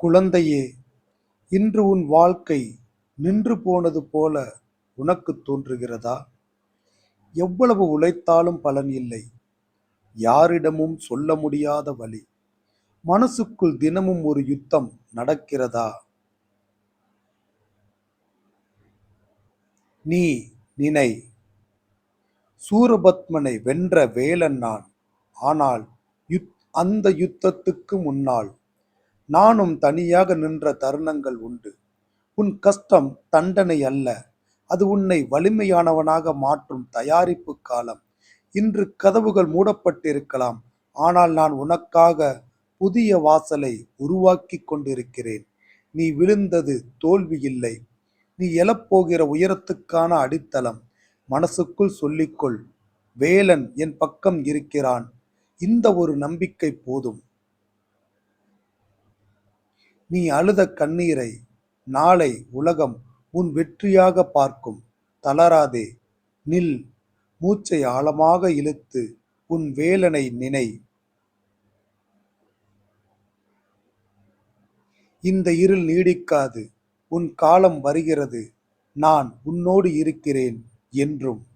குழந்தையே இன்று உன் வாழ்க்கை நின்று போனது போல உனக்கு தோன்றுகிறதா? எவ்வளவு உழைத்தாலும் பலன் இல்லை. யாரிடமும் சொல்ல முடியாத வழி. மனசுக்குள் தினமும் ஒரு யுத்தம் நடக்கிறதா? நீ நினை. சூரபத்மனை வென்ற வேலன் நான். ஆனால் யுத் அந்த யுத்தத்துக்கு முன்னால் நானும் தனியாக நின்ற தருணங்கள் உண்டு. உன் கஷ்டம் தண்டனை அல்ல. அது உன்னை வலிமையானவனாக மாற்றும் தயாரிப்பு காலம். இன்று கதவுகள் மூடப்பட்டிருக்கலாம். ஆனால் நான் உனக்காக புதிய வாசலை உருவாக்கி கொண்டிருக்கிறேன். நீ விழுந்தது தோல்வி இல்லை நீ எழப்போகிற உயரத்துக்கான அடித்தளம். மனசுக்குள் சொல்லிக்கொள். வேலன் என் பக்கம் இருக்கிறான். இந்த ஒரு நம்பிக்கை போதும். நீ அழுத கண்ணீரை நாளை உலகம் உன் வெற்றியாக பார்க்கும். தளராதே நில் மூச்சை ஆழமாக இழுத்து உன் வேலனை நினை. இந்த இருள் நீடிக்காது உன் காலம் வருகிறது நான் உன்னோடு இருக்கிறேன் என்றும்.